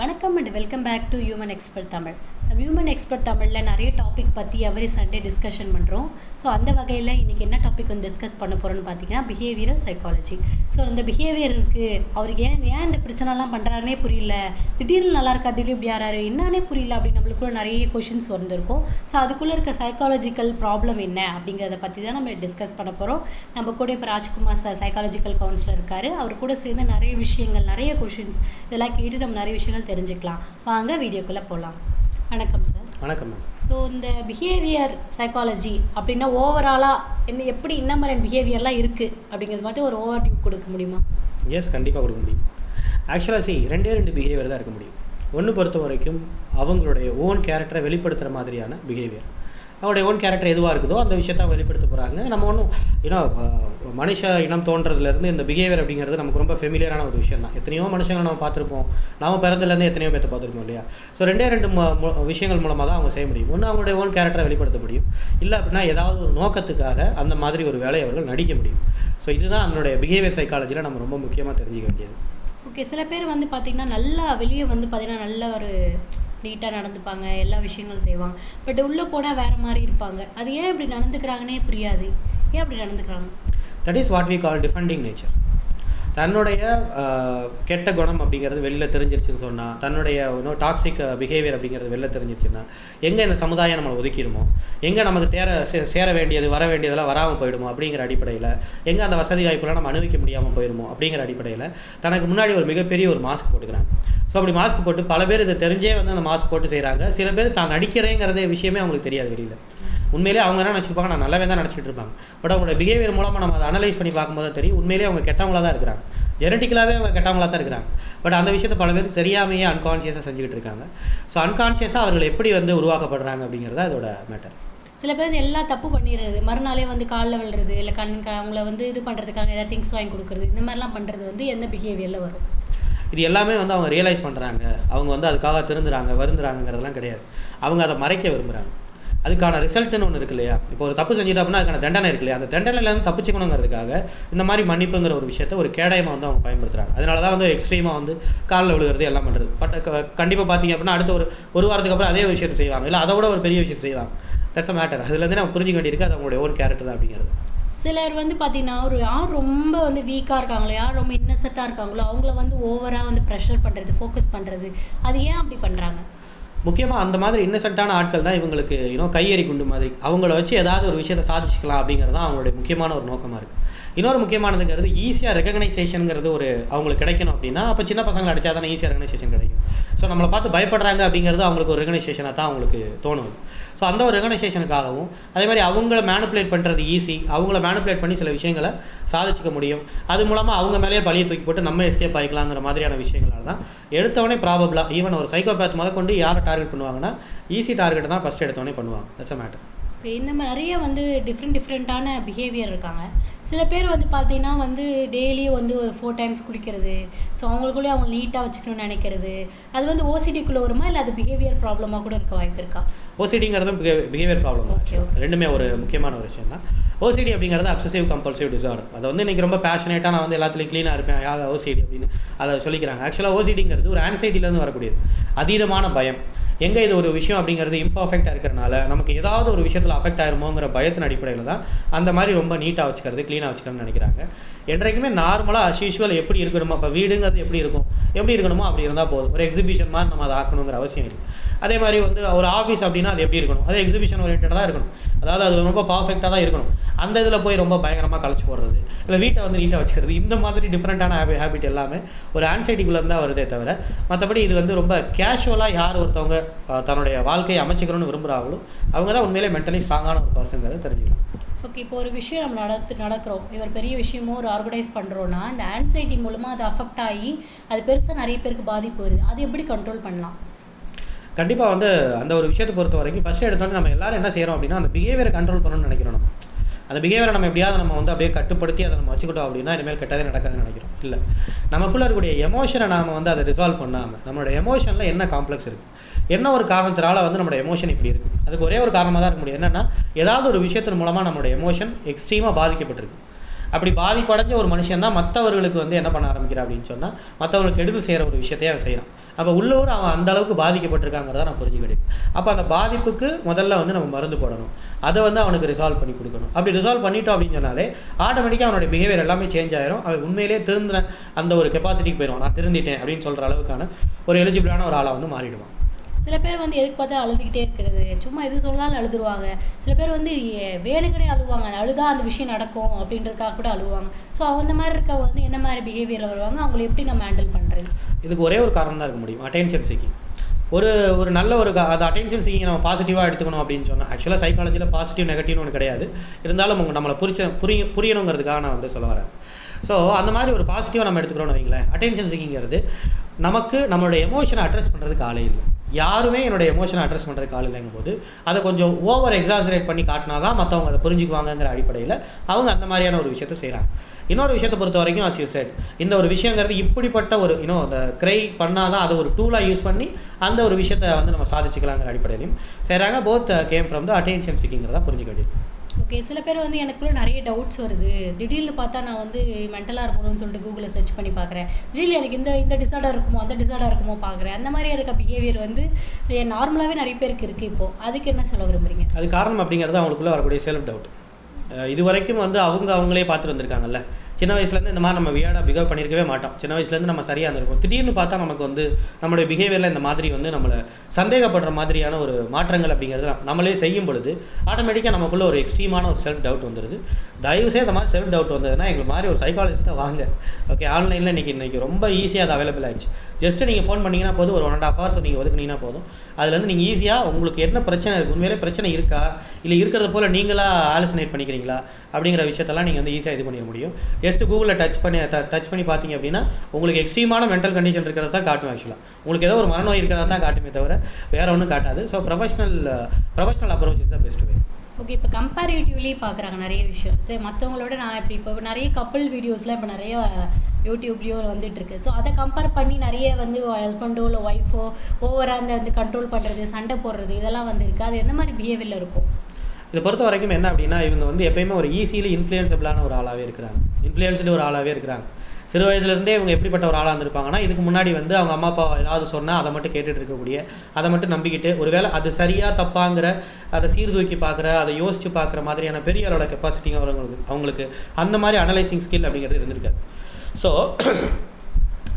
வணக்கம் and welcome back to human expert Tamil human expert தமிழில் நிறைய டாபிக் பற்றி எவ்ரி சண்டே டிஸ்கஷன் பண்ணுறோம் ஸோ அந்த வகையில் இன்றைக்கி என்ன டாபிக் வந்து டிஸ்கஸ் பண்ண போகிறோன்னு பார்த்தீங்கன்னா பிஹேவியரல் சைக்காலஜி ஸோ அந்த பிஹேவியர் இருக்குது அவருக்கு ஏன் ஏன் இந்த பிரச்சனைலாம் பண்ணுறாருனே புரியல. திடீர்னு நல்லா இருக்கா திடீர் இப்படி யாராரு என்னன்னே புரியல அப்படின்னு நம்மளுக்குள்ள நிறைய கொஷின்ஸ் வந்திருக்கும். ஸோ அதுக்குள்ளே இருக்க சைக்காலஜிக்கல் ப்ராப்ளம் என்ன அப்படிங்கிறத பற்றி தான் நம்ம டிஸ்கஸ் பண்ண போகிறோம் நம்ம கூட இப்போ ராஜ்குமார் சார் சைக்காலஜிக்கல் கவுன்சிலர் இருக்கார். அவர் கூட சேர்ந்து நிறைய விஷயங்கள் நிறைய கொஷின்ஸ் இதெல்லாம் கேட்டு நம்ம நிறைய விஷயங்கள் தெரிஞ்சுக்கலாம். வாங்க வீடியோக்குள்ளே போகலாம் வணக்கம் சார் வணக்கம் ஸோ இந்த பிஹேவியர் சைக்காலஜி அப்படின்னா ஓவராலாக என்ன எப்படி என்ன மாதிரி பிஹேவியர்லாம் இருக்குது அப்படிங்கிறது மட்டும் ஒரு ஓவர் வியூ கொடுக்க முடியுமா? எஸ் கண்டிப்பாக கொடுக்க முடியும். ஆக்சுவலாக சி ரெண்டே ரெண்டு பிஹேவியர் தான் இருக்க முடியும். ஒன்று பொறுத்த வரைக்கும் அவங்களுடைய ஓன் கேரக்டரை வெளிப்படுத்துகிற மாதிரியான பிஹேவியர் அவங்களுடைய ஓன் கேரக்டர் எதுவாக இருக்குதோ அந்த விஷயத்த வெளிப்படுத்த போகிறாங்க நம்ம ஒன்றும் ஏன்னா மனுஷ இனம் தோன்றதுலேருந்து இந்த பிஹேவியர் அப்படிங்கிறது நமக்கு ரொம்ப ஃபெமிலியரான ஒரு விஷயம் தான் எத்தனையோ மனுஷங்களை நம்ம பார்த்துருப்போம். நாம பிறந்ததுலேருந்து எத்தனையோ பேர்த்த பார்த்துருப்போம் இல்லையா? ஸோ ரெண்டே ரெண்டு விஷயங்கள் மூலமாக தான் அவங்க செய்ய முடியும். ஒன்று அவங்களுடைய ஓன் கேரக்டரை வெளிப்படுத்த முடியும். இல்லை அப்படின்னா ஏதாவது ஒரு நோக்கத்துக்காக அந்த மாதிரி ஒரு வேலையை அவர்கள் நடிக்க முடியும். ஸோ இதுதான் அதனுடைய பிஹேவியர் சைக்காலஜியில் நம்ம ரொம்ப முக்கியமாக தெரிஞ்சுக்க வேண்டியது. ஓகே சில பேர் வந்து பார்த்திங்கன்னா நல்லா வெளியே வந்து பார்த்திங்கன்னா நல்ல ஒரு நீட்டாக நடந்துப்பாங்க எல்லா விஷயங்களும் செய்வாங்க. பட் உள்ளே போனால் வேறு மாதிரி இருப்பாங்க. அது ஏன் இப்படி நடந்துக்கிறாங்கன்னே புரியாது. ஏன் அப்படி நடந்துக்கிறாங்க? That is what we call defending nature தன்னுடைய கெட்ட குணம் அப்படிங்கிறது வெளியில் தெரிஞ்சிருச்சுன்னு சொன்னால் தன்னுடைய இன்னும் டாக்ஸிக் பிஹேவியர் அப்படிங்கிறது வெளில தெரிஞ்சிருச்சுன்னா எங்கே இந்த சமுதாயம் நம்மளை ஒதுக்கிடுமோ? எங்கே நமக்கு தேர சே- சேர வேண்டியது வர வேண்டியதெல்லாம் வராமல் போயிடுமோ? அப்படிங்கிற அடிப்படையில் எங்கே அந்த வசதி வாய்ப்புலாம் நம்ம அனுபவிக்க முடியாமல் போயிடுமோ அப்படிங்கிற அடிப்படையில் தனக்கு முன்னாடி ஒரு மிகப்பெரிய ஒரு மாஸ்க் போட்டுக்கிறாங்க. ஸோ அப்படி மாஸ்க் போட்டு பல பேர் இதை தெரிஞ்சே வந்து அந்த மாஸ்க் போட்டு செய்கிறாங்க சில பேர் தான் நடிக்கிறேங்கிறதே விஷயமே அவங்களுக்கு தெரியாது வெளியில். உண்மையிலே அவங்க என்ன நினச்சிருப்பாங்க நான் நல்லவே தான் நினச்சிட்டு இருப்பாங்க. பட் அவங்களோட பிஹேவியர் மூலமாக நம்ம அதை அனலைஸ் பண்ணி பார்க்கும்போது தெரியும். உண்மையிலே அவங்க கெட்டவங்களா தான் இருக்கிறாங்க. ஜெனட்டிக்கலாகவே அவங்க கெட்டவங்களா தான் இருக்கிறாங்க. பட் அந்த விஷயத்தை பல பேர் சரியாமையே அன்கான்ஷியஸாக செஞ்சுக்கிட்டு இருக்காங்க. ஸோ அன்கான்ஷியஸாக அவர்கள் எப்படி வந்து உருவாக்கப்படுறாங்க அப்படிங்கிறதா இதோட மேட்டர் சில பேர் வந்து எல்லா தப்பு பண்ணிடுறது. மறுநாளே வந்து காலில் விழுறது இல்லை கண் அவங்கள வந்து இது பண்ணுறதுக்காக ஏதாவது திங்ஸ் வாங்கி கொடுக்குறது இந்த மாதிரிலாம் பண்ணுறது வந்து எந்த பிஹேவியரில் வரும்? இது எல்லாமே வந்து அவங்க ரியலைஸ் பண்ணுறாங்க அவங்க வந்து அதுக்காக திருந்துறாங்க வருந்துறாங்கங்கிறதெல்லாம் கிடையாது. அவங்க அதை மறைக்க விரும்புகிறாங்க அதுக்கான ரிசல்ட்னு ஒன்று இருக்கு இல்லையா? இப்போ ஒரு தப்பு செஞ்சுட்டு அப்படின்னா அதுக்கான தண்டனை இருக்கு இல்லையா? அந்த தண்டனையிலேருந்து தப்பிச்சுக்கணுங்கிறதுக்காக இந்த மாதிரி மன்னிப்புங்கிற ஒரு விஷயத்த ஒரு கேடயமாக வந்து அவங்க பயன்படுத்துகிறாங்க அதனால தான் வந்து எக்ஸ்ட்ரீமாக வந்து காலில் விழுகிறது எல்லாம் பண்ணுறது பட் கண்டிப்பாக பார்த்தீங்க அப்படின்னா அடுத்த ஒரு ஒரு வாரத்துக்கு அப்புறம் அதே விஷயத்தை செய்வாங்க. இல்லை அதை விட ஒரு பெரிய விஷயத்தை செய்வாங்க. தட்ஸ் அ மேட்டர் அதுலேருந்து நம்ம புரிஞ்சுக்க வேண்டியிருக்கு அது அவங்களுடைய ஓன் கேரக்டர் தான் அப்படிங்கிறது. சிலர் வந்து பார்த்தீங்கன்னா ஒரு யார் ரொம்ப வந்து வீக்காக இருக்காங்களோ யார் ரொம்ப இன்னசென்ட்டாக இருக்காங்களோ அவங்கள வந்து ஓவராக வந்து ப்ரெஷர் பண்ணுறது ஃபோக்கஸ் பண்ணுறது அது ஏன் அப்படி பண்ணுறாங்க முக்கியமாக அந்த மாதிரி இன்னசென்ட்டான ஆட்கள் தான் இவங்களுக்கு இன்னும் கையெறி குண்டு மாதிரி. அவங்கள வச்சு ஏதாவது ஒரு விஷயத்தை சாதிச்சுக்கலாம் அப்படிங்கிறது தான் அவங்களுடைய முக்கியமான ஒரு நோக்கமாக இருக்குது இன்னொரு முக்கியமானதுங்கிறது ஈஸியாக ரெகனைசேஷனுங்கிறது ஒரு அவங்களுக்கு கிடைக்கணும் அப்படின்னா அப்போ சின்ன பசங்களை அடித்தா தானே ஈஸியாக ரெகனைசேஷன் கிடைக்கும். ஸோ நம்மளை பார்த்து பயப்படுறாங்க அப்படிங்கிறது அவங்களுக்கு ஒரு ரெகனைசேஷனாக தான் அவங்களுக்கு தோணும் ஸோ அந்த ஒரு ரெகனைசேஷனுக்காகவும் அதே மாதிரி அவங்கள மேனுப்புலேட் பண்ணுறது ஈஸி அவங்கள மேனுப்புலேட் பண்ணி சில விஷயங்களை சாதிச்சிக்க முடியும். அது மூலமாக அவங்க மேலேயே பழியை தூக்கி போட்டு நம்ம எஸ்கேப் ஆகிக்கலாங்கிற மாதிரியான விஷயங்களால் தான் எடுத்தவொடனே ப்ராபபிளாக ஈவன் ஒரு சைக்கோபேத் முத கொண்டு யாரை டார்கெட் பண்ணுவாங்கன்னா ஈஸி டார்கெட்டை தான் ஃபஸ்ட் எடுத்தவொடனே பண்ணுவாங்க. தட்ஸ் அ மேட்டர் இப்போ இந்த மாதிரி நிறைய வந்து டிஃப்ரெண்ட் டிஃப்ரெண்ட்டான பிஹேவியர் இருக்காங்க. சில பேர் வந்து பார்த்தீங்கன்னா வந்து டெய்லியும் வந்து ஒரு ஃபோர் டைம்ஸ் குளிக்கிறது. ஸோ அவங்களுக்குள்ளேயே அவங்க நீட்டாக வச்சுக்கணும்னு நினைக்கிறது. அது வந்து ஓசிடிக்குள்ளே வருமா? இல்லை அது பிஹேவியர் ப்ராப்ளமாக கூட இருக்க வாய்ப்பு இருக்கா? ஓசிடிங்கிறதும் பிஹேவியர் ப்ராப்ளம். ரெண்டுமே ஒரு முக்கியமான ஒரு விஷயம் தான். ஓசிடி அப்படிங்கிறது அப்சசிவ் கம்பல்சிவ் டிசார்டர் அதை வந்து இன்றைக்கி ரொம்ப பேஷனேட்டாக நான் வந்து எல்லாத்துலேயும் க்ளீனாக இருப்பேன். யார் ஓசிடி அப்படின்னு அதை சொல்லிக்கிறாங்க. ஆக்சுவலாக ஓசிடிங்கிறது ஒரு ஆன்சைட்டிலேருந்து வரக்கூடியது. அதீதமான பயம். எங்கே இது ஒரு விஷயம் அப்படிங்கிறது இம்பர்ஃபெக்டாக இருக்கிறனால நமக்கு ஏதாவது ஒரு விஷயத்தில் அஃபெக்ட் ஆயிருமோங்கிற பயத்தின் அடிப்படையில் தான் அந்த மாதிரி ரொம்ப நீட்டாக வச்சுக்கிறது க்ளீனாக வச்சுக்கணும்னு நினைக்கிறாங்க. என்றைக்குமே நார்மலாக அஸ்யூஷுவல் எப்படி இருக்கணுமோ இப்போ வீடுங்கிறது எப்படி இருக்கும் எப்படி இருக்கணுமோ அப்படி இருந்தால் போதும். ஒரு எக்ஸிபிஷன் மாதிரி நம்ம அதை ஆக்கணுங்கிற அவசியம் இல்லை. அதே மாதிரி வந்து ஒரு ஆஃபீஸ் அப்படின்னா அது எப்படி இருக்கணும்? அது எக்ஸிபிஷன் ஓரியன்டாக இருக்கணும். அதாவது அது ரொம்ப பர்ஃபெக்டாக தான் இருக்கணும். அந்த இதில் போய் ரொம்ப பயங்கரமாக கழிச்சு போடுறது. இல்லை வீட்டை வந்து நீட்டாக வச்சுக்கிறது. இந்த மாதிரி டிஃப்ரெண்ட்டான ஹேபி ஹேபிட் எல்லாமே ஒரு ஆன்சைட்டிக்குள்ளே தான் வருதே தவிர மற்றபடி இது வந்து ரொம்ப கேஷுவலாக யார் ஒருத்தவங்க தன்னுடைய வாழ்க்கையை அமைச்சிக்கணும்னு விரும்புகிறாங்களோ அவங்க தான் உண்மையிலே மென்டலி ஸ்ட்ராங்கான ஒரு பர்சங்கிறத தெரிஞ்சுக்கலாம். ஓகே இப்போ ஒரு விஷயம் நம்ம நடத்து நடக்கிறோம். இவர் பெரிய விஷயமோ ஒரு ஆர்கனைஸ் பண்ணுறோன்னா இந்த ஆன்சைட்டி மூலமாக அது அஃபெக்ட் ஆகி அது பெருசாக நிறைய பேருக்கு பாதிப்பு வருது. அது எப்படி கண்ட்ரோல் பண்ணலாம்? கண்டிப்பாக வந்து அந்த ஒரு விஷயத்தை பொறுத்த வரைக்கும் ஃபஸ்ட்டு எடுத்தோன்னே நம்ம எல்லாரும் என்ன செய்கிறோம் அப்படின்னா அந்த பிஹேவியரை கண்ட்ரோல் பண்ணணும்னு நினைக்கிறோம் நம்ம. அந்த பிஹேவியரை நம்ம எப்படியாவது நம்ம வந்து அப்படியே கட்டுப்படுத்தி அதை நம்ம வச்சுக்கிட்டோம் அப்படின்னா இனிமேல் கெட்டதே நடக்காதுன்னு நினைக்கிறோம். இல்லை. நமக்குள்ளே இருக்கக்கூடிய எமோஷனை நாம் வந்து அதை ரிசால்வ் பண்ணாமல் நம்மளோட எமோஷனில் என்ன காம்ப்ளெக்ஸ் இருக்குது என்ன ஒரு காரணத்தினால வந்து நம்மளோட எமோஷன் இப்படி இருக்குது அதுக்கு ஒரே ஒரு காரணமாக தான் இருக்க முடியும். என்னென்னா ஏதாவது ஒரு விஷயத்தின் மூலமாக நம்மளோட எமோஷன் எக்ஸ்ட்ரீமாக பாதிக்கப்பட்டிருக்கு. அப்படி பாதிப்படைஞ்ச ஒரு மனுஷன் தான் மற்றவர்களுக்கு வந்து என்ன பண்ண ஆரம்பிக்கிறான் அப்படின்னு சொன்னால் மற்றவங்களுக்கு கெடுதல் செய்கிற ஒரு விஷயத்தையே அவன் செய்கிறான் அப்போ உள்ளூர் அவன் அந்த அளவுக்கு பாதிக்கப்பட்டிருக்காங்கிறத நான் புரிஞ்சுக்கிட்டேன் அப்போ அந்த பாதிப்புக்கு முதல்ல வந்து நம்ம மருந்து போடணும். அதை வந்து அவனுக்கு ரிசால்வ் பண்ணி கொடுக்கணும். அப்படி ரிசால்வ் பண்ணிட்டோம் அப்படின்னு சொன்னாலே ஆட்டோமேட்டிக்காக அவனுடைய பிஹேவியர் எல்லாமே சேஞ்ச் ஆயிரும். அவன் உண்மையிலேயே திருந்தின அந்த ஒரு கெப்பாசிட்டிக்கு போயிடுவான். நான் திருந்திட்டேன் அப்படின்னு சொல்கிற அளவுக்கான ஒரு எலிஜிபிளான ஒரு ஆளாக வந்து மாறிடுவான். சில பேர் வந்து எதுக்கு பார்த்தா அழுதுகிட்டே இருக்கிறது. சும்மா எது சொன்னாலும் அழுதுருவாங்க. சில பேர் வந்து எ- அழுவாங்க. அழுதா அந்த விஷயம் நடக்கும் அப்படின்றதுக்காக கூட அழுவாங்க. ஸோ அந்த மாதிரி இருக்கவங்க வந்து என்ன மாதிரி பிஹேவியரில் வருவாங்க? அவங்களை எப்படி நம்ம ஹேண்டில் பண்ணுறது இதுக்கு ஒரே ஒரு காரணம் தான் இருக்க முடியும். அட்டென்ஷன் சீக்கிங் ஒரு ஒரு நல்ல ஒரு அது அட்டென்ஷன் சீக்கிங் நம்ம பாசிட்டிவாக எடுத்துக்கணும் அப்படின்னு சொன்னால் ஆக்சுவலாக சைக்காலஜியில் பாசிட்டிவ் நெகட்டிவ்னு ஒன்று கிடையாது. இருந்தாலும் அவங்க நம்மளை புரிச்ச புரிய புரியணுங்கிறதுக்காக நான் வந்து சொல்ல வரேன். ஸோ அந்த மாதிரி ஒரு பாசிட்டிவாக நம்ம எடுத்துக்கிறோம்னு வைங்களேன். அட்டென்ஷன் சீக்கிங்கிறது நமக்கு நம்மளோட எமோஷனை அட்ரஸ் பண்ணுறதுக்கு ஆளே இல்லை. யாருமே என்னோட எமோஷனை அட்ரஸ் பண்ணுறதுக்கு ஆள் இல்லைங்கும் போது அதை கொஞ்சம் ஓவர் எக்ஸாசரேட் பண்ணி காட்டினா தான் மற்றவங்க அதை புரிஞ்சுக்குவாங்கங்கிற அடிப்படையில் அவங்க அந்த மாதிரியான ஒரு விஷயத்தை செய்கிறாங்க இன்னொரு விஷயத்தை பொறுத்த வரைக்கும் அஸ் யூ செட் இந்த ஒரு விஷயங்கிறது இப்படிப்பட்ட ஒரு இன்னும் அந்த க்ரை பண்ணாதான் அதை ஒரு டூலாக யூஸ் பண்ணி அந்த ஒரு விஷயத்தை வந்து நம்ம சாதிச்சுக்கலாங்கிற அடிப்படையிலையும் செய்கிறாங்க both came from the attention சிக்கிங்கிறதா புரிஞ்சுக்க வேண்டியிருக்கு ஓகே சில பேர் வந்து எனக்குள்ள நிறைய டவுட்ஸ் வருது. திடீர்னு பார்த்தா நான் வந்து மென்டலாக இருக்கணும்னு சொல்லிட்டு கூகுளில் சர்ச் பண்ணி பார்க்குறேன். திடீர்னு எனக்கு இந்த இந்த டிசார்டர் இருக்குமோ அந்த டிசார்டர் இருக்குமோ பார்க்குறேன். அந்த மாதிரி இருக்க பிஹேவியர் வந்து நார்மலாகவே நிறைய பேருக்கு இருக்குது இப்போது அதுக்கு என்ன சொல்ல விரும்புறீங்க? அது காரணம் அப்படிங்கிறது அவங்களுக்குள்ளே வரக்கூடிய செல்ஃப் டவுட் இது வரைக்கும் வந்து அவங்க அவங்களே பார்த்துட்டு வந்திருக்காங்கல்ல. சின்ன வயசுலேருந்து இந்த மாதிரி நம்ம வியாடாக பிஹேவ் பண்ணியிருக்கவே மாட்டோம். சின்ன வயசுலேருந்து நம்ம சரியாக இருந்திருக்கும். திடீர்னு பார்த்தா நமக்கு வந்து நம்மளுடைய பிஹேவியரில் இந்த மாதிரி வந்து நம்மளை சந்தேகப்படுற மாதிரியான ஒரு மாற்றங்கள் அப்படிங்கிறது நம்மளே செய்யும் பொழுது ஆட்டோமேட்டிக்காக நமக்குள்ள ஒரு எக்ஸ்ட்ரீமான ஒரு செல்ஃப் டவுட் வந்துடுது தயவுசே இந்த மாதிரி செல்ஃப் டவுட் வந்ததுன்னா எங்களுக்கு மாதிரி ஒரு சைக்காலஜிஸ்ட்டாக வாங்க. ஓகே ஆன்லைனில் இன்றைக்கி இன்றைக்கி ரொம்ப ஈஸியாக அது அவைலபிள் ஆயிடுச்சு. ஜஸ்ட்டு நீங்கள் ஃபோன் பண்ணிங்கன்னா போதும். ஒரு ஒன் அண்ட் ஹாஃப் ஹவர்ஸ் நீங்கள் ஒதுக்குனீங்கன்னா போதும். அதுலேருந்து நீங்கள் ஈஸியாக உங்களுக்கு என்ன பிரச்சனை இருக்குது உண்மையிலே பிரச்சனை இருக்கா? இல்லை இருக்கிறது போல் நீங்களாக ஆலோசனை பண்ணிக்கிறீங்களா? அப்படிங்கிற விஷயத்தெல்லாம் நீங்கள் வந்து ஈஸியாக இது பண்ணிட முடியும். ஜஸ்ட் கூகுளில் டச் பண்ணி டச் பண்ணி பார்த்தீங்க அப்படின்னா உங்களுக்கு எக்ஸ்ட்ரீமான மென்டல் கண்டிஷன் இருக்கிறத தான் காட்டும் ஆக்சுவலாக உங்களுக்கு ஏதோ ஒரு மனநோய் இருக்கிறதா தான் காட்டுமே தவிர வேற ஒன்றும் காட்டாது. So professional professional approach is the best way okay இப்போ கம்பேரிட்டிவ்லி பார்க்குறாங்க நிறைய விஷயம். சரி மற்றவங்களோட நான் இப்படி இப்போ நிறைய கப்பல் வீடியோஸ்லாம் இப்போ நிறைய யூடியூப்லேயும் வந்துட்டு இருக்கு. ஸோ அதை கம்பேர் பண்ணி நிறைய வந்து ஹஸ்பண்டோ இல்லை ஒய்ஃபோ ஓவராக அந்த வந்து கண்ட்ரோல் பண்ணுறது சண்டை போடுறது இதெல்லாம் வந்துருக்கு அது என்ன மாதிரி பிஹேவியரில் இருக்கும்? இதை பொறுத்த வரைக்கும் என்ன அப்படின்னா இவங்க வந்து எப்பயுமே ஒரு ஈஸியில் இன்ஃப்ளூயன்சபிளான ஒரு ஆளாகவே இருக்கிறாங்க. இன்ஃப்ளூயன்ஸ்டு ஒரு ஆளாகவே இருக்கிறாங்க. சிறு வயதுலேருந்தே இவங்க எப்படிப்பட்ட ஒரு ஆளாக இருந்திருப்பாங்கன்னா இதுக்கு முன்னாடி வந்து அவங்க அம்மா அப்பா ஏதாவது சொன்னால் அதை மட்டும் கேட்டுட்டு இருக்கக்கூடிய அதை மட்டும் நம்பிக்கிட்டு ஒருவேளை அது சரியாக தப்பாங்கிற அதை சீர்தூக்கி பார்க்குற அதை யோசித்து பார்க்குற மாதிரியான பெரிய அளவோட கெப்பாசிட்டிங்க அவங்களுக்கு அவங்களுக்கு அந்த மாதிரி அனலைசிங் ஸ்கில் அப்படிங்கிறது இருந்திருக்காது. ஸோ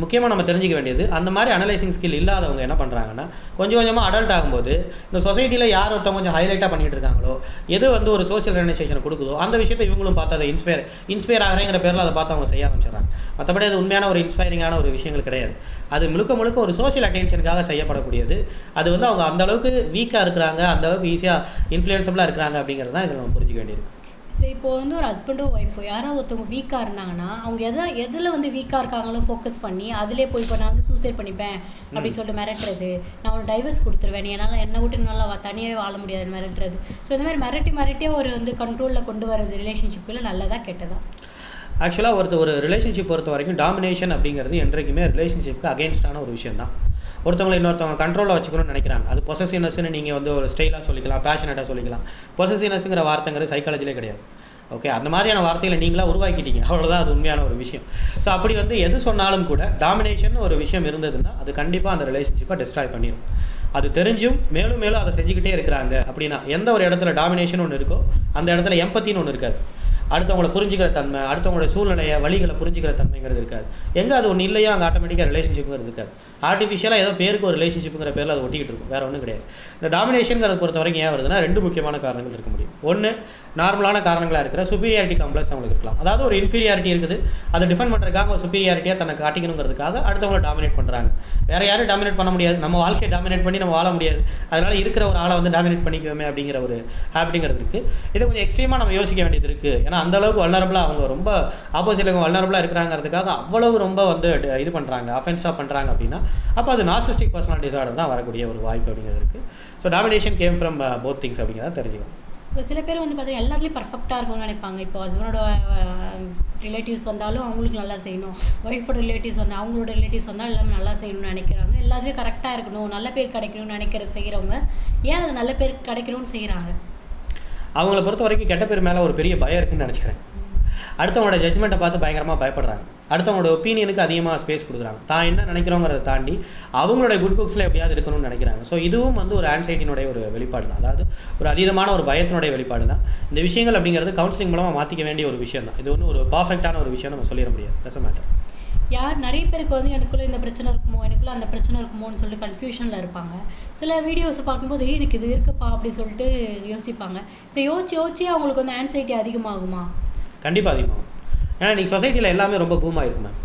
முக்கியமாக நம்ம தெரிஞ்சிக்க வேண்டியது அந்த மாதிரி அனலைசிங் ஸ்கில் இல்லாதவங்க என்ன பண்ணுறாங்கன்னா கொஞ்சம் கொஞ்சமாக அடல்ட் ஆகும்போது இந்த சொசைட்டியில் யார் ஒருத்தவங்க கொஞ்சம் ஹைலைட்டாக பண்ணிகிட்டு இருக்காங்களோ எது வந்து ஒரு சோஷியல் ரெகனைசேஷனை கொடுக்குதோ அந்த விஷயத்தை இவங்களும் பார்த்து அதை இன்ஸ்பயர் இன்ஸ்பயர் ஆகிறேங்கிற பேரில் அதை பார்த்து அவங்க செய்ய ஆரம்பிச்சிடறாங்க. மற்றபடி அது உண்மையான ஒரு இன்ஸ்பைரிங்கான ஒரு விஷயங்கள் கிடையாது. அது முழுக்க முழுக்க ஒரு சோஷியல் அட்டென்ஷனுக்காக செய்யப்படக்கூடியது. அது வந்து அவங்க அந்தளவுக்கு வீக்காக இருக்கிறாங்க அந்தளவுக்கு ஈஸியாக இன்ஃப்ளூயன்சபிளாக இருக்கிறாங்க அப்படிங்கிறது தான் இதில் நம்ம புரிஞ்சிக்க வேண்டியிருக்கு. சரி இப்போ வந்து ஒரு ஹஸ்பண்டோ ஒய்ஃபோ யாரோ ஒருத்தவங்க வீக்காக இருந்தாங்கன்னா அவங்க எதை எதில் வந்து வீக்காக இருக்காங்களோ ஃபோக்கஸ் பண்ணி அதிலே போய் இப்போ நான் வந்து சூசைட் பண்ணிப்பேன் அப்படின்னு சொல்லிட்டு மிரட்டுறது. நான் ஒரு டைவர்ஸ் கொடுத்துருவேன். நீ என்னால் என்னை விட்டு நல்லா தனியாகவே வாழ முடியாது மிரட்டுறது. ஸோ இந்த மாதிரி மிரட்டி மிரட்டியே ஒரு வந்து கண்ட்ரோலில் கொண்டு வரது ரிலேஷன்ஷிப்பில் நல்லதா கெட்டதா? ஆக்சுவலாக ஒருத்த ஒரு ரிலேஷன்ஷிப் பொறுத்த வரைக்கும் டாமினேஷன் அப்படிங்கிறது என்றைக்குமே ரிலேஷன்ஷிப்க்கு அகேன்ஸ்டான ஒரு விஷயம் தான் ஒருத்தவங்களை இன்னொருத்தவங்க கண்ட்ரோலில் வச்சுக்கணும்னு நினைக்கிறாங்க. அது பொசசிவ்னஸ்னு நீங்கள் வந்து ஒரு ஸ்டைலாக சொல்லிக்கலாம் பேஷனட்டாக சொல்லிக்கலாம். பொசசிவ்னஸ்ங்கிற வார்த்தைங்கிறது சைக்காலஜிலே கிடையாது. ஓகே அந்த மாதிரியான வார்த்தைகளை நீங்களாக உருவாக்கிட்டீங்க. அவ்வளோதான் அது உண்மையான ஒரு விஷயம். ஸோ அப்படி வந்து எது சொன்னாலும் கூட டாமினேஷன் ஒரு விஷயம் இருந்ததுன்னா அது கண்டிப்பாக அந்த ரிலேஷன்ஷிப்பை டிஸ்ட்ராய் பண்ணிடும் அது தெரிஞ்சும் மேலும் மேலும் அதை செஞ்சுக்கிட்டே இருக்கிறாங்க அப்படின்னா எந்த ஒரு இடத்துல டாமினேஷன் ஒன்று இருக்கோ அந்த இடத்துல எம்பத்தின்னு ஒன்று இருக்காது. அடுத்தவங்கள புரிஞ்சுக்கிற தன்மை அடுத்தவங்களோட சூழ்நிலையை வழிகளை புரிஞ்சுக்கிற தன்மைங்கிறது இருக்காது. எங்கே அது ஒன்று இல்லையோ அங்கே ஆட்டோமேட்டிக்காக ரிலேஷன்ஷிப்புங்கிறது இருக்காது. ஆர்டிஃபிஷியலாக ஏதோ பேருக்கு ஒரு ரிலேஷன்ஷிப்புங்கிற பேரில் அது ஒட்டிக்கிட்டு இருக்கும். வேறு ஒன்றும் கிடையாது. இந்த டாமினேஷன்ங்கிறத பொறுத்த வரைக்கும் ஏன் வருதுன்னா ரெண்டு முக்கியமான காரணங்கள் இருக்க முடியும். ஒன்று நார்மலான காரணங்களாக இருக்கிற சுப்பீரியாரிட்டி காம்ப்ளெக்ஸ் அவங்களுக்கு இருக்கலாம். அதாவது ஒரு இன்ஃபீரியாரிட்டி இருக்குது. அதை டிஃபெண்ட் பண்ணுறதுக்காக ஒரு சுப்பீரியாரிட்டியாக தன்னை காட்டிக்கணுங்கிறதுக்காக அடுத்தவங்கள டாமினேட் பண்ணுறாங்க வேறு யாரும் டாமினேட் பண்ண முடியாது. நம்ம வாழ்க்கையை டாமினேட் பண்ணி நம்ம வாழ முடியாது. அதனால் இருக்கிற ஒரு ஆளை வந்து டாமினேட் பண்ணிக்குவோமே அப்படிங்கிற ஒரு ஹேபிட்டுங்கிறது இருக்குது இதை கொஞ்சம் எக்ஸ்ட்ரீமாக நம்ம யோசிக்க வேண்டியது இருக்குது ஏன்னா அந்த அளவுக்கு வல்னரபுளாக அவங்க ரொம்ப ஆப்போசிட்டில் வல்னரபுளாக இருக்கிறாங்கிறதுக்காக அவ்வளவு ரொம்ப வந்து இது பண்ணுறாங்க அஃபென்ஸாக பண்ணுறாங்க அப்படின்னா அப்போ அது நாசிஸ்டிக் பர்சனல் டிசார்டர் தான் வரக்கூடிய ஒரு வாய்ப்பு அப்படிங்கிறது இருக்குது so domination came from both things அப்படிங்கிறத தெரிஞ்சுக்கணும். இப்போ சில பேர் வந்து பார்த்தீங்கன்னா எல்லாத்துலேயும் பர்ஃபெக்டாக இருக்கும்னு நினைப்பாங்க. இப்போ ஹஸ்பண்டோட ரிலேட்டிவ்ஸ் uh, வந்தாலும் அவங்களுக்கு நல்லா செய்யணும். ஒய்ஃபோட ரிலேட்டிவ்ஸ் வந்தால் அவங்களோட ரிலேட்டிவ்ஸ் வந்தால் எல்லாமே நல்லா செய்யணும்னு நினைக்கிறாங்க. எல்லாத்துலேயும் கரெக்டாக இருக்கணும் நல்ல பேர் கிடைக்கணும்னு நினைக்கிற செய்கிறவங்க ஏன் அது நல்ல பேர் கிடைக்கணும்னு செய்கிறாங்க அவங்கள பொறுத்த வரைக்கும் கெட்ட பேர் மேலே ஒரு பெரிய பயம் இருக்குன்னு நினச்சிக்கிறேன். அடுத்தவங்களோட ஜட்ஜ்மெண்ட்டை பார்த்து பயங்கரமாக பயப்படுறாங்க. அடுத்தவங்களோட ஒப்பீனியனுக்கு அதிகமாக ஸ்பேஸ் கொடுக்குறாங்க. தான் என்ன நினைக்கிறோங்கிறத தாண்டி அவங்களோட குட் புக்ஸில் எப்படியாவது இருக்கணும்னு நினைக்கிறாங்க. ஸோ இதுவும் வந்து ஒரு ஆன்சைட்டினுடைய ஒரு வெளிப்பாடு தான். அதாவது ஒரு அதீதமான ஒரு பயத்தினுடைய வெளிப்பாடு தான். இந்த விஷயங்கள் அப்படிங்கிறது கவுன்சிலிங் மூலமாக மாற்றிக்க வேண்டிய ஒரு விஷயம் தான் இது வந்து ஒரு பர்ஃபெக்டான ஒரு விஷயம் நம்ம சொல்லிட முடியாது. தட்ஸ் மேட்டர் யார் நிறைய பேருக்கு வந்து எனக்குள்ளே இந்த பிரச்சனை இருக்குமோ எனக்குள்ளே அந்த பிரச்சனை இருக்குமோன்னு சொல்லிட்டு கன்ஃபியூஷனில் இருப்பாங்க. சில வீடியோஸை பார்க்கும்போது எனக்கு இது இருக்குப்பா அப்படின்னு சொல்லிட்டு யோசிப்பாங்க. இப்படி யோசிச்சு யோசிச்சு அவங்களுக்கு வந்து ஆன்சைட்டி அதிகமாகுமா? கண்டிப்பாக அதிகமாகும். ஏன்னா இன்றைக்கி சொசைட்டியில் எல்லாமே ரொம்ப பூம் ஆயிருக்கு மேம்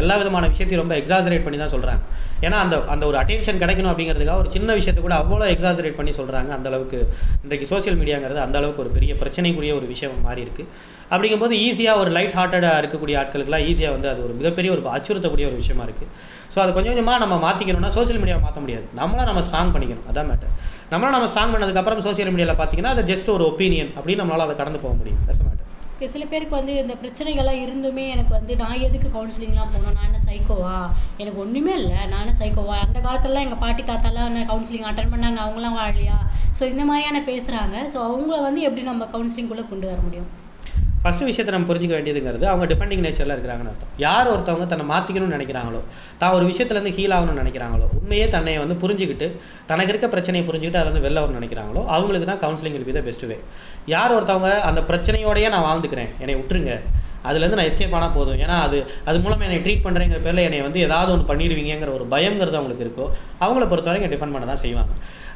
எல்லா விதமான விஷயத்தையும் ரொம்ப எக்ஸாசரேட் பண்ணி தான் சொல்கிறாங்க ஏன்னா அந்த அந்த ஒரு அட்டென்ஷன் கிடைக்கணும் அப்படிங்கிறதுக்காக ஒரு சின்ன விஷயத்தை கூட அவ்வளோ எக்ஸாசரேட் பண்ணி சொல்கிறாங்க அந்த அளவுக்கு இன்றைக்கு சோசியல் மீடியாங்கிறது அந்தளவுக்கு ஒரு பெரிய பிரச்சனைக்குரிய ஒரு விஷயம் மாறி இருக்குது அப்படிங்கும்போது ஈஸியாக ஒரு லைட் ஹார்ட்டடாக இருக்கக்கூடிய ஆட்களுக்குலாம் ஈஸியாக வந்து அது ஒரு மிகப்பெரிய ஒரு அச்சுறுத்தக்கூடிய ஒரு விஷயமா இருக்குது ஸோ அதை கொஞ்சம் கொஞ்சமாக நம்ம மாற்றிக்கணும்னா சோஷியல் மீடியாவை மாற்ற முடியாது. நம்மளாம் நம்ம ஸ்ட்ராங் பண்ணிக்கணும். அதான் மேட்டர் நம்மளாம் நம்ம ஸ்ட்ராங் பண்ணதுக்கப்புறம் சோஷியல் மீடியாவில் பார்த்தீங்கன்னா அது ஜஸ்ட் ஒரு ஒப்பீனியன் அப்படின்னு நம்மளால் அதை கடந்து போக முடியும். தட்ஸ் மேட்டர் இப்போ சில பேருக்கு வந்து இந்த பிரச்சனைகள்லாம் இருந்துமே எனக்கு வந்து நான் எதுக்கு கவுன்சிலிங்லாம் போகணும்? நான் என்ன சைக்கோவா எனக்கு ஒன்றுமே இல்லை. நான் என்ன சைக்கோவா அந்த காலத்துலலாம் எங்கள் பாட்டி தாத்தாலாம் என்ன கவுன்சிலிங் அட்டன் பண்ணாங்க? அவங்களாம் வாழலையா? ஸோ இந்த மாதிரியான பேசுகிறாங்க ஸோ அவங்கள வந்து எப்படி நம்ம கவுன்சிலிங்குள்ளே கொண்டு வர முடியும்? ஃபஸ்ட்டு விஷயத்தை நம்ம புரிஞ்சிக்க வேண்டியதுங்கிறது அவங்க டிஃபெண்டிங் நேச்சரில் இருக்கிறாங்கன்னு அர்த்தம். யார் ஒருத்தவங்க தன்னை மாற்றிக்கணும்னு நினைக்கிறாங்களோ தான் ஒரு விஷயத்துலேருந்து ஹீல் ஆகணும்னு நினைக்கிறாங்களோ உண்மையே தன்னை வந்து புரிஞ்சுக்கிட்டு தனக்கு இருக்க பிரச்சனையை புரிஞ்சுக்கிட்டு அதில் வந்து வெளில வரணும்னு நினைக்கிறாங்களோ அவங்களுக்கு தான் counselling will be best way யார் ஒருத்தவங்க அந்த பிரச்சனையோடையே நான் வாழ்ந்துக்கிறேன் என்னை விட்டுருங்க அதுலேருந்து நான் எஸ்கேப் ஆனால் போதும். ஏன்னா அது அது மூலமாக என்னை ட்ரீட் பண்ணுறேங்கிற பேரில் என்னை வந்து ஏதாவது ஒன்று பண்ணிடுவீங்கிற ஒரு பயங்கிறது அவங்களுக்கு இருக்கோ அவங்கள பொறுத்த வரைக்கும் டிஃபன் பண்ண தான் செய்வாங்க.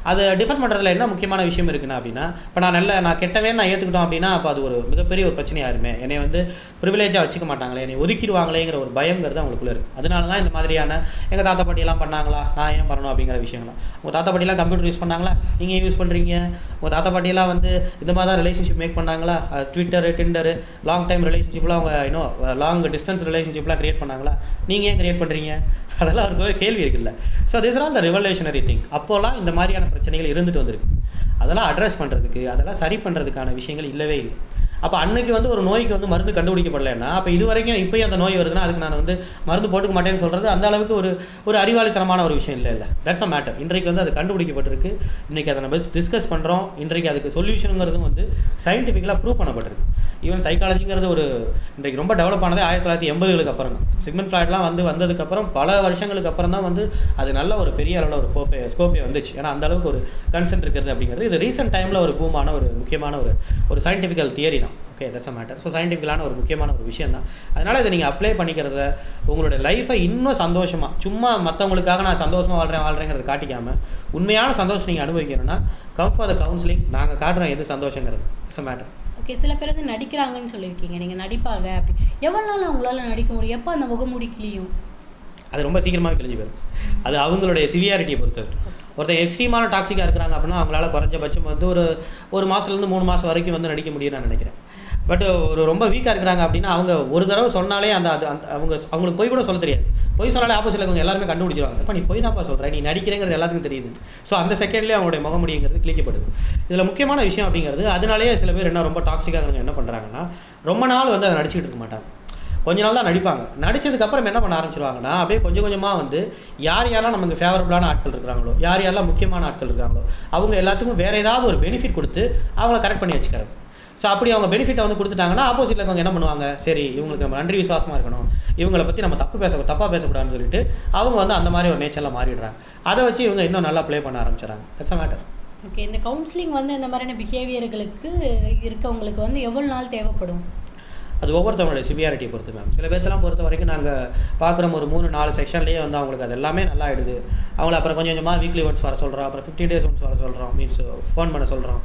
அது டிஃபன் பண்ணுறதுல என்ன முக்கியமான விஷயம் இருக்குன்னா அப்படின்னா இப்போ நான் நல்ல நான் கெட்டவே நான் ஏற்றுக்கிட்டோம் அப்படின்னா அப்போ அது ஒரு மிகப்பெரிய ஒரு பிரச்சனையாக இருமே. என்னை வந்து ப்ரிவிலேஜாக வச்சுக்க மாட்டாங்களே என்னை ஒதுக்கிடுவாங்களேங்கிற ஒரு பயங்கிறது அவங்களுக்குள்ளே இருக்குது அதனால தான் இந்த மாதிரியான எங்கள் தாத்தா பாட்டியெல்லாம் பண்ணாங்களா? நான் ஏன் பண்ணணும் அப்படிங்கிற விஷயங்கள்லாம். உங்கள் தாத்தா பாட்டியெல்லாம் கம்ப்யூட்டர் யூஸ் பண்ணாங்களா? நீங்கள் ஏன் யூஸ் பண்ணுறீங்க உங்கள் தாத்தா பாட்டியெல்லாம் வந்து இந்த மாதிரி தான் ரிலேஷன்ஷிப் மேக் பண்ணாங்களா ட்விட்டரு டிண்டரு லாங் டைம் ரிலேஷன்ஷிப்லாம் அவங்க இன்னும் லாங் டிஸ்டன்ஸ் ரிலேஷன்ஷிப்லாம் க்ரியேட் பண்ணாங்களா? நீங்கள் ஏன் க்ரியேட் பண்ணுறீங்க அதெல்லாம் அவருக்கு ஒரு கேள்வி இருக்குல்ல. So this all the revolutionary thing அப்போல்லாம் இந்த மாதிரியான பிரச்சனைகள் இருந்துட்டு வந்திருக்கு. அதெல்லாம் அட்ரஸ் பண்ணுறதுக்கு அதெல்லாம் சரி பண்ணுறதுக்கான விஷயங்கள் இல்லவே இல்லை. அப்போ அன்னைக்கு வந்து ஒரு நோய்க்கு வந்து மருந்து கண்டுபிடிக்கப்படலைன்னா அப்போ இது வரைக்கும் இப்போயும் அந்த நோய் வருதுன்னா அதுக்கு நான் வந்து மருந்து போட்டுக்க மாட்டேன்னு சொல்கிறது அந்த அளவுக்கு ஒரு ஒரு அறிவாளித்தனமான ஒரு விஷயம் இல்லை இல்லை. தட்ஸ் அ மேட்டர் இன்றைக்கு வந்து அது கண்டுபிடிக்கப்பட்டிருக்கு. இன்றைக்கி அதை நம்ம டிஸ்கஸ் பண்ணுறோம் இன்றைக்கு அதுக்கு சொல்யூஷனுங்கிறதும் வந்து சயின்டிஃபிக்கலாக ப்ரூவ் பண்ணப்பட்டிருக்கு. ஈவன் சைக்காலஜிங்கிறது ஒரு இன்றைக்கு ரொம்ப டெவலப் ஆனதே ஆயிரத்தி தொள்ளாயிரத்தி எண்பதுகளுக்கு அப்புறம் தான் சிக்மெண்ட் ஃப்ளாட்லாம் வந்து வந்ததுக்கப்புறம் பல வருஷங்களுக்கு அப்புறம் தான் வந்து அது நல்ல ஒரு பெரிய அளவில் ஒரு ஹோப்பே ஸ்கோப்பே வந்துச்சு. ஏன்னா அந்த அளவுக்கு ஒரு கன்சென்ட் இருக்கிறது அப்படிங்கிறது. இது ரீசெண்ட் டைமில் ஒரு பூமான ஒரு முக்கியமான ஒரு ஒரு சயின்டிஃபிக்கல் தியரி தான். Okay that's a matter so சயின்டிஃபிக்கலான ஒரு முக்கியமான ஒரு விஷயம் தான் அதனால் இதை நீங்கள் அப்ளை பண்ணிக்கிறத உங்களுடைய லைஃப்பை இன்னும் சந்தோஷமாக சும்மா மற்றவங்களுக்காக நான் சந்தோஷமாக வாழ்கிறேன் வாழ்கிறேங்கிறத காட்டிக்காமல் உண்மையான சந்தோஷம் நீங்கள் அனுபவிக்கணும்னா கம் ஃபார் த கவுன்சிலிங் நாங்கள் காட்டுறோம் எது சந்தோஷங்கிறது. இட்ஸ் அ மேட்டர் ஓகே சில பேர் வந்து நடிக்கிறாங்கன்னு சொல்லியிருக்கீங்க. நீங்கள் நடிப்பாங்க அப்படி. எவ்வளோ நாள் அவங்களால நடிக்க முடியும்? எப்போ அந்த முகமூடி கிளியும் அது ரொம்ப சீக்கிரமாக கிழிஞ்சு போயிடும். அது அவங்களுடைய சிவியாரிட்டியை பொறுத்தது ஒருத்தர் எக்ஸ்ட்ரீமான டாக்ஸிக்காக இருக்கிறாங்க அப்படின்னா அவங்களால குறைஞ்சபட்சம் வந்து ஒரு ஒரு மாதத்துலேருந்து மூணு மாதம் வரைக்கும் வந்து நடிக்க முடியும்னு நான் நினைக்கிறேன். பட் uh, ஒரு ரொம்ப வீக்காக இருக்கிறாங்க அப்படின்னா அவங்க ஒரு தடவை சொன்னாலே அந்த அது அந்த அவங்க அவங்களுக்கு போய் கூட சொல்ல தெரியாது. பொய் சொன்னாலே ஆப்போசிட்டில் இருக்கவங்க எல்லாருமே கண்டுபிடிச்சிருவாங்க. இப்போ நீ போய் தான்ப்பா சொல்கிறேன் நீ நடிக்கிறேங்கிறது எல்லாத்துக்கும் தெரியுது. ஸோ அந்த செகண்ட்லேயே அவங்களுடைய முகமுடிங்கிறது கிளிக்கப்படுது இதில் முக்கியமான விஷயம் அப்படிங்கிறது அதனாலேயே சில பேர் என்ன ரொம்ப டாக்ஸிக்காக இருக்கிறவங்க என்ன பண்ணுறாங்கன்னா ரொம்ப நாள் வந்து அதை நடிச்சுக்கிட்டு இருக்க மாட்டாங்க. கொஞ்ச நாள் தான் நடிப்பாங்க. நடித்ததுக்கப்புறம் என்ன பண்ண ஆரம்பிச்சிருவாங்கன்னா அப்படியே கொஞ்சம் கொஞ்சமாக வந்து யார் யாரெல்லாம் நமக்கு ஃபேவரபுளான ஆட்கள் இருக்கிறாங்களோ யார் யாரெல்லாம் முக்கியமான ஆட்கள் இருக்காங்களோ அவங்க எல்லாத்துக்கும் வேறு ஏதாவது ஒரு பெனிஃபிட் கொடுத்து அவங்கள கரெக்ட் பண்ணி வச்சுக்கிறது. ஸோ அப்படி அவங்க பெனிஃபிட்டை வந்து கொடுத்துட்டாங்கன்னா ஆப்போசிட்டில் இருக்கவங்க என்ன பண்ணுவாங்க? சரி இவங்களுக்கு நம்ம நன்றி விசுவாசமாக இருக்கணும். இவங்களை பற்றி நம்ம தப்பு பேச தப்பாக பேசக்கூடாதுன்னு சொல்லிட்டு அவங்க வந்து அந்த மாதிரி ஒரு நேச்சரில் மாறிடுறாங்க. அதை வச்சு இவங்க இன்னும் நல்லா ப்ளே பண்ண ஆரம்பிச்சிடறாங்க. இட்ஸ் அ மேட்டர் ஓகே இந்த கவுன்சிலிங் வந்து இந்த மாதிரியான பிஹேவியர்களுக்கு இருக்கவங்களுக்கு வந்து எவ்வளோ நாள் தேவைப்படும்? அது ஒவ்வொருத்தவங்களுடைய சிவியாரிட்டியை பொறுத்து மேம் சில பேர்த்தெல்லாம் பொறுத்த வரைக்கும் நாங்கள் பார்க்குறோம் ஒரு மூணு நாலு செக்ஷன்லேயே வந்து அவங்களுக்கு அது எல்லாமே நல்லா ஆகிடுது அவங்கள அப்புறம் கொஞ்சம் கொஞ்சமாக வீக்லி ஒன்ஸ் வர சொல்கிறோம் அப்புறம் ஃபிஃப்டீன் டேஸ் ஒன்ஸ் வர சொல்கிறோம் மீன்ஸ் ஃபோன் பண்ண சொல்கிறோம்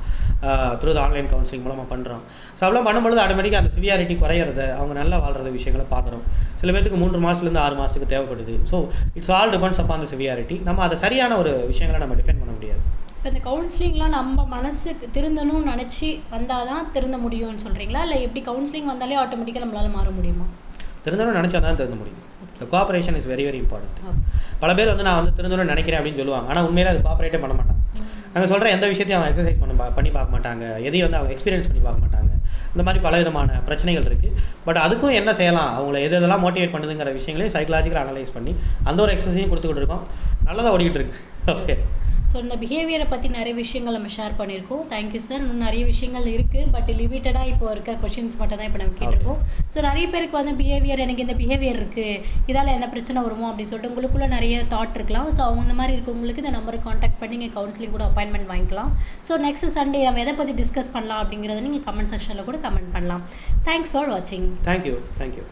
த்ரூ த ஆன்லைன் கவுன்சிலிங் மூலமாக பண்ணுறோம் ஸோ அதெல்லாம் பண்ணும்பொழுது ஆட்டோமேட்டிக்காக அந்த சிவியாரிட்டி குறையிறத அவங்க நல்லா வாழ்கிற விஷயங்களை பார்க்குறோம் சில பேருக்கு மூன்று மாதத்துலேருந்து ஆறு மாதத்துக்கு தேவைப்படுது. So it's all depends upon அந்த சிவியாரிட்டி நம்ம அதை சரியான ஒரு விஷயங்களை நம்ம டிஃபைன் பண்ண முடியாது. இப்போ இந்த கவுன்சிலிங்லாம் நம்ம மனசுக்கு திருந்தணும்னு நினச்சி வந்தால் தான் திருந்த முடியும்னு சொல்கிறீங்களா இல்லை எப்படி கவுன்சிலிங் வந்தாலே ஆட்டோமேட்டிக்காக நம்மளால் மாற முடியுமா? திருந்தணும்னு நினச்சா தான் திருந்த முடியும். இந்த cooperation is very very important பல பேர் வந்து நான் வந்து திருந்தணும்னு நினைக்கிறேன் அப்படின்னு சொல்லுவாங்க. ஆனால் உண்மையில அது கோஆப்ரேட்டே பண்ண மாட்டாங்க. நாங்கள் சொல்கிற எந்த விஷயத்தையும் அவங்க எக்ஸசைஸ் பண்ண பண்ணி பார்க்க மாட்டாங்க. எதையும் வந்து அவங்க எக்ஸ்பீரியன்ஸ் பண்ணி பார்க்க மாட்டாங்க. இந்த மாதிரி பல விதமான பிரச்சனைகள் இருக்குது பட் அதுக்கும் என்ன செய்யலாம்? அவங்கள எது எதெல்லாம் மோட்டிவேட் பண்ணுதுங்கிற விஷயங்களையும் சைக்கலாஜிக்கல் அனலைஸ் பண்ணி அந்த ஒரு எக்ஸசைஸையும் கொடுத்துக்கிட்டு இருக்கோம். நல்லா தான் ஓடிக்கிட்டு இருக்கு. ஓகே ஸோ இந்த பிஹேவியரை பற்றி நிறைய விஷயங்கள் நம்ம ஷேர் பண்ணியிருக்கோம். தேங்க்யூ சார் இன்னும் நிறைய விஷயங்கள் இருக்குது பட் லிமிட்டடாக இப்போ இருக்க கொஷின்ஸ் மட்டும் தான் இப்போ நம்ம கேட்டிருக்கோம். ஸோ நிறைய பேருக்கு வந்து பிஹேவியர் எனக்கு இந்த பிஹேவியர் இருக்குது இதால் எந்த பிரச்சனை வருமோ அப்படின்னு சொல்லிட்டு உங்களுக்குள்ள நிறைய தாட் இருக்கலாம். ஸோ அவங்க இந்த மாதிரி இருக்கவங்களுக்கு இந்த நம்பருக்கு காண்டாக்ட் பண்ணி நீங்கள் கவுன்சிலிங் கூட அப்பாயின்மெண்ட் வாங்கிக்கலாம். ஸோ நெக்ஸ்ட் சண்டே நம்ம எதை பற்றி டிஸ்கஸ் பண்ணலாம் அப்படிங்கிறத நீங்கள் கமெண்ட் செக்ஷனில் கூட கமெண்ட் பண்ணலாம். தேங்க்ஸ் ஃபார் வாட்சிங் தேங்க்யூ தேங்க்யூ